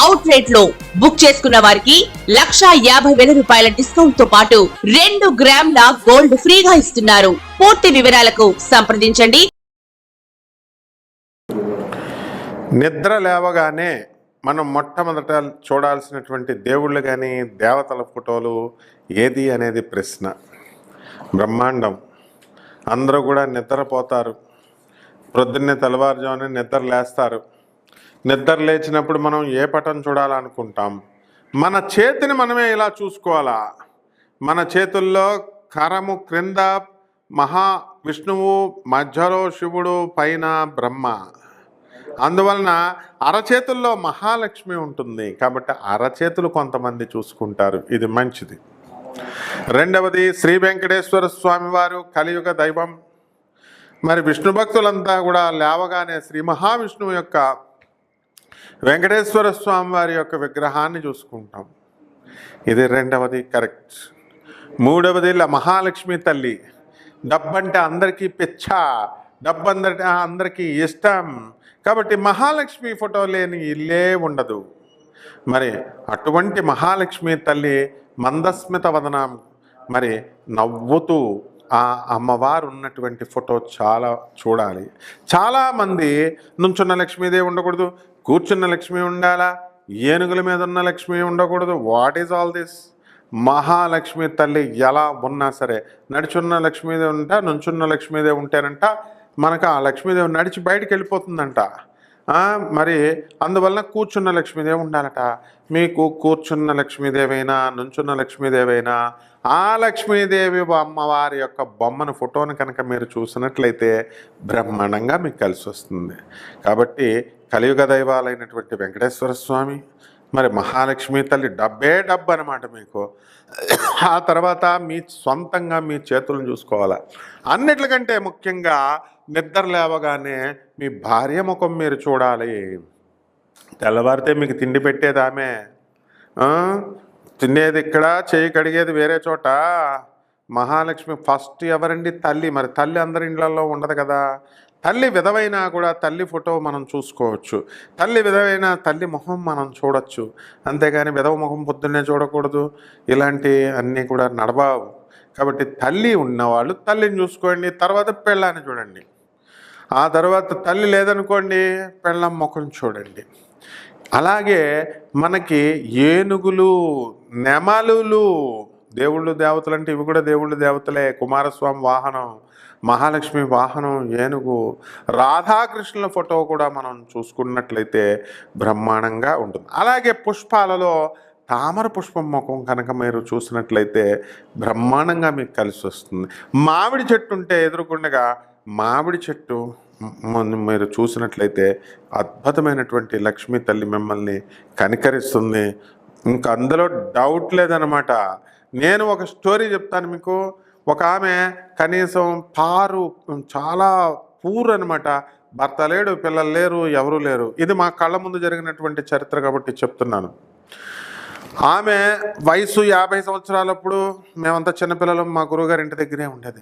Out రేట్లో book చేసుకున్న వారికి లక్షా యాభై వేల రూపాయల డిస్కౌంట్తో పాటు రెండు గ్రాముల గోల్డ్ ఫ్రీగా ఇస్తున్నారు. పూర్తి వివరాలకు సంప్రదించండి. నిద్ర లేవగానే మనం మొట్టమొదట చూడాల్సినటువంటి దేవుళ్ళు కానీ దేవతల ఫోటోలు ఏది అనేది ప్రశ్న. బ్రహ్మాండం. అందరూ కూడా నిద్రపోతారు. ప్రొద్దున్నే తెల్లవారుజామున నిద్ర లేస్తారు. నిద్ర లేచినప్పుడు మనం ఏ పటం చూడాలనుకుంటాం? మన చేతిని మనమే ఇలా చూసుకోవాలా? మన చేతుల్లో కరము క్రింద మహా విష్ణువు మధ్యలో శివుడు పైన బ్రహ్మ. అందువలన అరచేతుల్లో మహాలక్ష్మి ఉంటుంది. కాబట్టి అరచేతులు కొంతమంది చూసుకుంటారు. ఇది మంచిది. రెండవది శ్రీ వెంకటేశ్వర స్వామి వారు కలియుగ దైవం. మరి విష్ణు భక్తులంతా కూడా లేవగానే శ్రీ మహావిష్ణువు యొక్క వెంకటేశ్వర స్వామి వారి యొక్క విగ్రహాన్ని చూసుకుంటాం. ఇది రెండవది కరెక్ట్. మూడవది మహాలక్ష్మి తల్లి. డబ్బంటే అందరికీ పిచ్చ డబ్బు అందరి అందరికీ ఇష్టం. కాబట్టి మహాలక్ష్మి ఫోటో లేని ఇల్లే ఉండదు. మరి అటువంటి మహాలక్ష్మి తల్లి మందస్మిత వదనం. మరి నవ్వుతూ ఆ అమ్మవారు ఉన్నటువంటి ఫోటో చాలా చూడాలి. చాలామంది నుంచున్న లక్ష్మీదేవి ఉండకూడదు. కూర్చున్న లక్ష్మి ఉండాలా? ఏనుగుల మీద ఉన్న లక్ష్మి ఉండకూడదు. What is all this Mahalakshmi తల్లి ఎలా ఉన్నా సరే నడుచున్న లక్ష్మీదేవి ఉంట నుంచున్న లక్ష్మీదేవి ఉంటేనంట మనకు ఆ లక్ష్మీదేవి నడిచి బయటికి వెళ్ళిపోతుందంట. మరి అందువలన కూర్చున్న లక్ష్మీదేవి ఉండాలట. మీకు కూర్చున్న లక్ష్మీదేవైనా నుంచున్న లక్ష్మీదేవైనా ఆ లక్ష్మీదేవి అమ్మవారి యొక్క బొమ్మను ఫోటోను కనుక మీరు చూసినట్లయితే బ్రహ్మాండంగా మీకు కలిసి వస్తుంది. కాబట్టి కలియుగ దైవాలైనటువంటి వెంకటేశ్వర స్వామి మరి మహాలక్ష్మి తల్లి డబ్బే డబ్బు అనమాట మీకు. ఆ తర్వాత మీ సొంతంగా మీ చేతులను చూసుకోవాలి? అన్నిటికంటే ముఖ్యంగా నిద్ర లేవగానే మీ భార్య ముఖం మీరు చూడాలి. తెల్లవారితే మీకు తిండి పెట్టేది ఆమె తినేది ఇక్కడ చేయి కడిగేది వేరే చోట. మహాలక్ష్మి ఫస్ట్ ఎవరండి తల్లి? మరి తల్లి అందరి ఇండ్లలో ఉండదు కదా. తల్లి విధవైనా కూడా తల్లి ఫోటో మనం చూసుకోవచ్చు. తల్లి విధవైన తల్లి ముఖం మనం చూడొచ్చు. అంతేగాని విధవ ముఖం పొద్దున్నే చూడకూడదు. ఇలాంటి అన్నీ కూడా నడబావు కాబట్టి తల్లి ఉన్నవాళ్ళు తల్లిని చూసుకోండి తర్వాత పెళ్ళాన్ని చూడండి. ఆ తర్వాత తల్లి లేదనుకోండి పెళ్ళం ముఖం చూడండి. అలాగే మనకి ఏనుగులు నెమలులు దేవుళ్ళు దేవతలు అంటే ఇవి కూడా దేవుళ్ళు దేవతలే. కుమారస్వామి వాహనం మహాలక్ష్మి వాహనం ఏనుగు రాధాకృష్ణుల ఫోటో కూడా మనం చూసుకున్నట్లయితే బ్రహ్మాండంగా ఉంటుంది. అలాగే పుష్పాలలో తామర పుష్పం ముఖం కనుక మీరు చూసినట్లయితే బ్రహ్మాండంగా మీకు కలిసి వస్తుంది. మామిడి చెట్టు ఉంటే ఎదురుకుండగా మామిడి చెట్టు మీరు చూసినట్లయితే అద్భుతమైనటువంటి లక్ష్మీ తల్లి మిమ్మల్ని కనికరిస్తుంది. ఇంకా అందులో డౌట్ లేదనమాట నేను ఒక స్టోరీ చెప్తాను మీకు. ఒక ఆమె కనీసం పారు చాలా పూర్ అనమాట భర్త లేడు పిల్లలు లేరు ఎవరు లేరు. ఇది మా కళ్ళ ముందు జరిగినటువంటి చరిత్ర కాబట్టి చెప్తున్నాను. ఆమె వయసు యాభై సంవత్సరాలప్పుడు మేమంతా చిన్నపిల్లలు మా గురువుగారి ఇంటి దగ్గరే ఉండేది.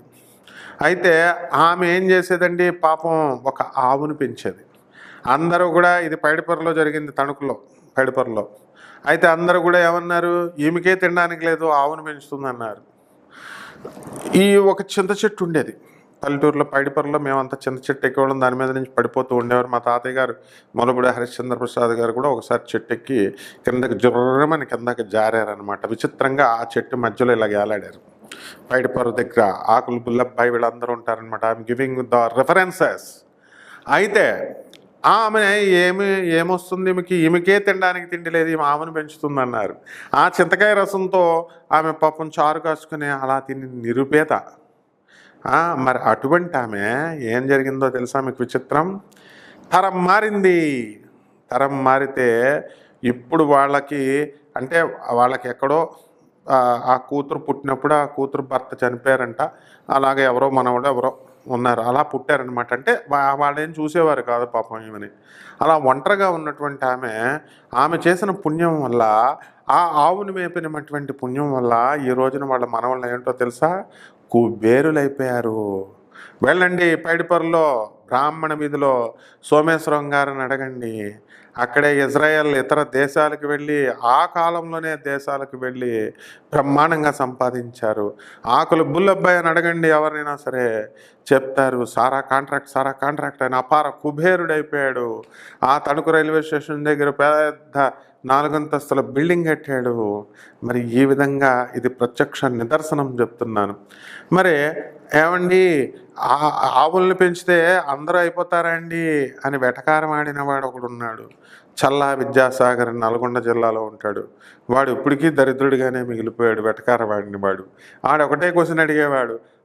అయితే ఆమె ఏం చేసేదండి? పాపం ఒక ఆవును పెంచేది. అందరూ కూడా ఇది పైడిపర్రలో జరిగింది తణుకులో పైడిపర్రలో అయితే అందరూ కూడా ఏమన్నారు? ఈమెకే తినడానికి లేదు ఆవును పెంచుతుంది అన్నారు ఈ ఒక చింత చెట్టు ఉండేది. పల్లెటూరులో పైడిపర్రలో మేమంతా చింత చెట్టు ఎక్కేవాళ్ళం. దాని మీద నుంచి పడిపోతూ ఉండేవారు. మా తాతయ్య గారు మొలబుడి హరిశ్చంద్ర ప్రసాద్ గారు కూడా ఒకసారి చెట్టు ఎక్కి కిందకి జుర్రమని కిందకి జారారనమాట విచిత్రంగా ఆ చెట్టు మధ్యలో ఇలా ఏలాడారు. పైడిపర్ర దగ్గర ఆకులు బుల్లబ్బాయి వీళ్ళందరూ ఉంటారనమాట ఐఎమ్ గివింగ్ ద రిఫరెన్సెస్ అయితే ఆమె ఏమి ఏమొస్తుంది? ఈమెకి ఈమెకే తినడానికి తిండి లేదు ఈమె ఆమెను పెంచుతుంది అన్నారు ఆ చింతకాయ రసంతో ఆమె పాపం చారు కాసుకుని అలా తిని నిరుపేత. మరి అటువంటి ఆమె ఏం జరిగిందో తెలుసా మీకు విచిత్రం? తరం మారింది. తరం మారితే ఇప్పుడు వాళ్ళకి అంటే వాళ్ళకి ఎక్కడో ఆ కూతురు పుట్టినప్పుడు ఆ కూతురు భర్త చనిపోయారంట. అలాగే ఎవరో మనవాడు ఎవరో ఉన్నారు. అలా పుట్టారనమాట అంటే వాళ్ళేం చూసేవారు కాదు పాపం ఈమెని. అలా ఒంటరిగా ఉన్నటువంటి ఆమె ఆమె చేసిన పుణ్యం వల్ల ఆ ఆవుని మేపినటువంటి పుణ్యం వల్ల ఈ రోజున వాళ్ళ మనవళ్ళు ఏంటో తెలుసా? కుబేరులైపోయారు వెళ్ళండి పైడిపర్లో బ్రాహ్మణ వీధిలో సోమేశ్వరం గారిని అడగండి. అక్కడే ఇజ్రాయెల్ ఇతర దేశాలకు వెళ్ళి ఆ కాలంలోనే దేశాలకు వెళ్ళి బ్రహ్మాండంగా సంపాదించారు. ఆకులు బుల్లబ్బాయి అని అడగండి ఎవరైనా సరే. చెప్తారు సారా కాంట్రాక్ట్ సారా కాంట్రాక్ట్ అని అపార కుబేరుడైపోయాడు. ఆ తణుకు రైల్వే స్టేషన్ దగ్గర పెద్ద నాలుగంతస్తుల బిల్డింగ్ కట్టాడు. మరి ఈ విధంగా ఇది ప్రత్యక్ష నిదర్శనం చెప్తున్నాను. మరి ఏమండి? ఆవుల్ని పెంచితే అందరూ అయిపోతారా అండి అని వెటకారం ఆడిన వాడు ఒకడు ఉన్నాడు. చల్లా విద్యాసాగర్ నల్గొండ జిల్లాలో ఉంటాడు. వాడు ఇప్పటికీ దరిద్రుడిగానే మిగిలిపోయాడు వెటకారం ఆడిన వాడు. ఆడొకటే క్వశ్చన్ అడిగేవాడు.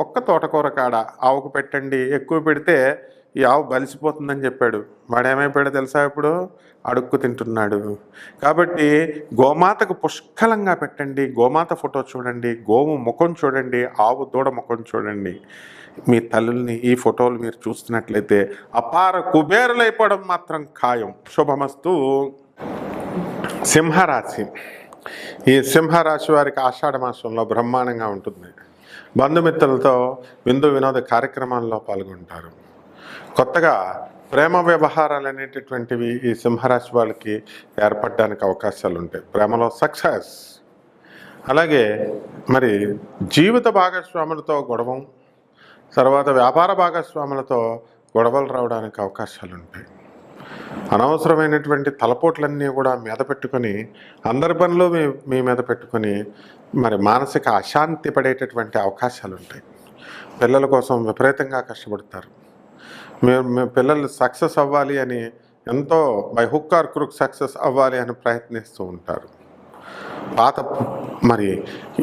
ఒక్క తోటకూర కాడ ఆవుకు పెట్టండి ఎక్కువ పెడితే ఈ ఆవు బలిసిపోతుందని చెప్పాడు. వాడేమైపోయాడో తెలుసా ఇప్పుడు? అడుక్కు తింటున్నాడు. కాబట్టి గోమాతకు పుష్కలంగా పెట్టండి గోమాత ఫోటో చూడండి గోవు ముఖం చూడండి ఆవు దూడ ముఖం చూడండి. మీ తల్లుల్ని ఈ ఫోటోలు మీరు చూస్తున్నట్లయితే అపార కుబేరులైపోవడం మాత్రం ఖాయం. శుభమస్తు. సింహరాశి. ఈ సింహరాశి వారికి ఆషాఢ మాసంలో బ్రహ్మాండంగా ఉంటుంది. బంధుమిత్రులతో విందు వినోద కార్యక్రమాల్లో పాల్గొంటారు. కొత్తగా ప్రేమ వ్యవహారాలు అనేటటువంటివి ఈ సింహరాశి వాళ్ళకి ఏర్పడడానికి అవకాశాలు ఉంటాయి ప్రేమలో సక్సెస్. అలాగే మరి జీవిత భాగస్వాములతో గొడవ తర్వాత వ్యాపార భాగస్వాములతో గొడవలు రావడానికి అవకాశాలు ఉంటాయి అనవసరమైనటువంటి తలపోట్లన్నీ కూడా మీద పెట్టుకొని అందరి పనులు మీ మీ మీద పెట్టుకొని మరి మానసిక అశాంతి పడేటటువంటి అవకాశాలు ఉంటాయి పిల్లల కోసం విపరీతంగా కష్టపడతారు. మేము మీ పిల్లలు సక్సెస్ అవ్వాలి అని ఎంతో by hook or crook success అవ్వాలి అని ప్రయత్నిస్తూ ఉంటారు. పాత మరి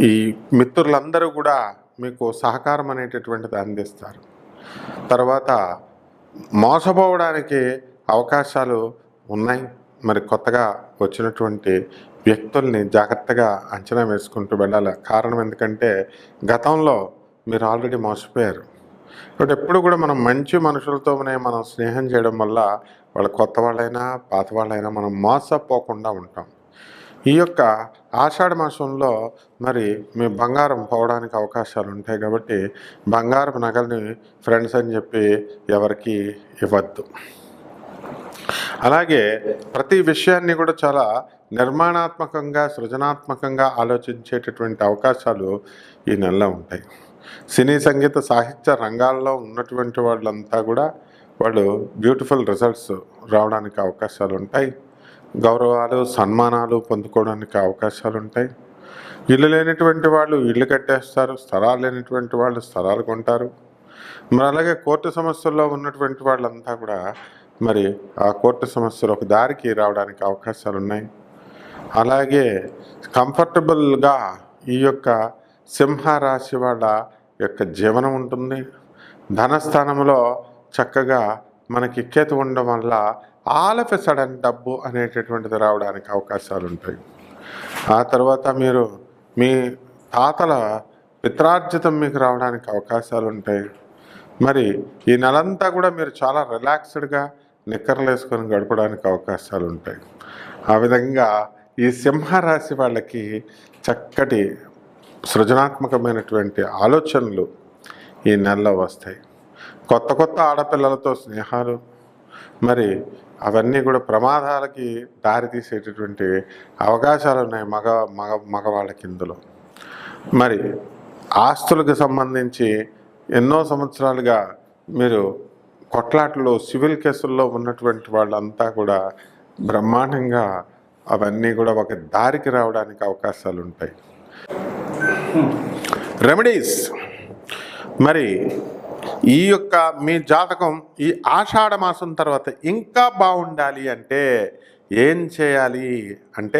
ఈ మిత్రులందరూ కూడా మీకు సహకారం అనేటటువంటిది అందిస్తారు. తర్వాత మోసపోవడానికి అవకాశాలు ఉన్నాయి. మరి కొత్తగా వచ్చినటువంటి వ్యక్తుల్ని జాగ్రత్తగా అంచనా వేసుకుంటూ వెళ్ళాలి. కారణం ఎందుకంటే గతంలో మీరు ఆల్రెడీ మోసపోయారు. కాబట్టి ఎప్పుడు కూడా మనం మంచి మనుషులతోనే మనం స్నేహం చేయడం వల్ల వాళ్ళు కొత్త వాళ్ళైనా పాత వాళ్ళైనా మనం మోసపోకుండా ఉంటాం. ఈ యొక్క ఆషాఢ మాసంలో మరి మీ బంగారం పోవడానికి అవకాశాలు ఉంటాయి కాబట్టి బంగారం నగల్ని ఫ్రెండ్స్ అని చెప్పి ఎవరికి ఇవ్వద్దు. అలాగే ప్రతి విషయాన్ని కూడా చాలా నిర్మాణాత్మకంగా సృజనాత్మకంగా ఆలోచించేటటువంటి అవకాశాలు ఈ నెలలో ఉంటాయి. సినీ సంగీత సాహిత్య రంగాల్లో ఉన్నటువంటి వాళ్ళంతా కూడా వాళ్ళు బ్యూటిఫుల్ రిజల్ట్స్ రావడానికి అవకాశాలు ఉంటాయి. గౌరవాలు సన్మానాలు పొందుకోవడానికి అవకాశాలు ఉంటాయి. ఇల్లు లేనటువంటి వాళ్ళు ఇల్లు కట్టేస్తారు స్థలాలు లేనటువంటి వాళ్ళు స్థలాలు కొంటారు. మరి అలాగే కోర్టు సమస్యల్లో ఉన్నటువంటి వాళ్ళంతా కూడా మరి ఆ కోర్టు సమస్యలు ఒక దారికి రావడానికి అవకాశాలు ఉన్నాయి. అలాగే కంఫర్టబుల్గా ఈ యొక్క సింహరాశి వాళ్ళ యొక్క జీవనం ఉంటుంది. ధనస్థానంలో చక్కగా మనకి ఇక్కేత ఉండడం వల్ల ఆల్ ఆఫ్ సడన్ డబ్బు అనేటటువంటిది రావడానికి అవకాశాలు ఉంటాయి. ఆ తర్వాత మీరు మీ తాతల పిత్రార్జితం మీకు రావడానికి అవకాశాలు ఉంటాయి. మరి ఈ నెలంతా కూడా మీరు చాలా రిలాక్స్డ్గా నిక్కర్లు వేసుకొని గడపడానికి అవకాశాలు ఉంటాయి ఆ విధంగా ఈ సింహరాశి వాళ్ళకి చక్కటి సృజనాత్మకమైనటువంటి ఆలోచనలు ఈ నెలలో వస్తాయి. కొత్త కొత్త ఆడపిల్లలతో స్నేహాలు మరి అవన్నీ కూడా ప్రమాదాలకి దారితీసేటటువంటి అవకాశాలు ఉన్నాయి మగ మగ మగవాళ్ళకి ఇందులో మరి ఆస్తులకు సంబంధించి ఎన్నో సంవత్సరాలుగా మీరు కొట్లాటలో సివిల్ కేసుల్లో ఉన్నటువంటి వాళ్ళంతా కూడా బ్రహ్మాండంగా అవన్నీ కూడా ఒక దారికి రావడానికి అవకాశాలు ఉంటాయి రెమెడీస్ మరి ఈ యొక్క మీ జాతకం ఈ ఆషాఢ మాసం తర్వాత ఇంకా బాగుండాలి అంటే ఏం చేయాలి? అంటే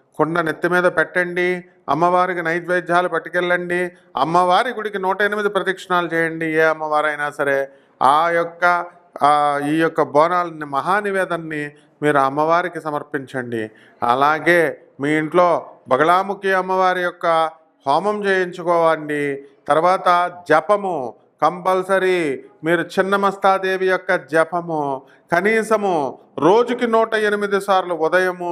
కుండ నెత్తి మీద పెట్టండి అమ్మవారికి నైవేద్యాలు పట్టుకెళ్ళండి అమ్మవారి గుడికి నూట ఎనిమిది ప్రదక్షిణాలు చేయండి ఏ అమ్మవారైనా సరే. ఆ యొక్క ఈ యొక్క బోనాలని మహానివేదన్ని మీరు అమ్మవారికి సమర్పించండి. అలాగే మీ ఇంట్లో బగలాముఖి అమ్మవారి యొక్క హోమం చేయించుకోవండి. తర్వాత జపము కంపల్సరీ మీరు చిన్నమస్తాదేవి యొక్క జపము కనీసము రోజుకి నూట ఎనిమిది సార్లు ఉదయము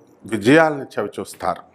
విజయాల్ని చవిచూస్తారు.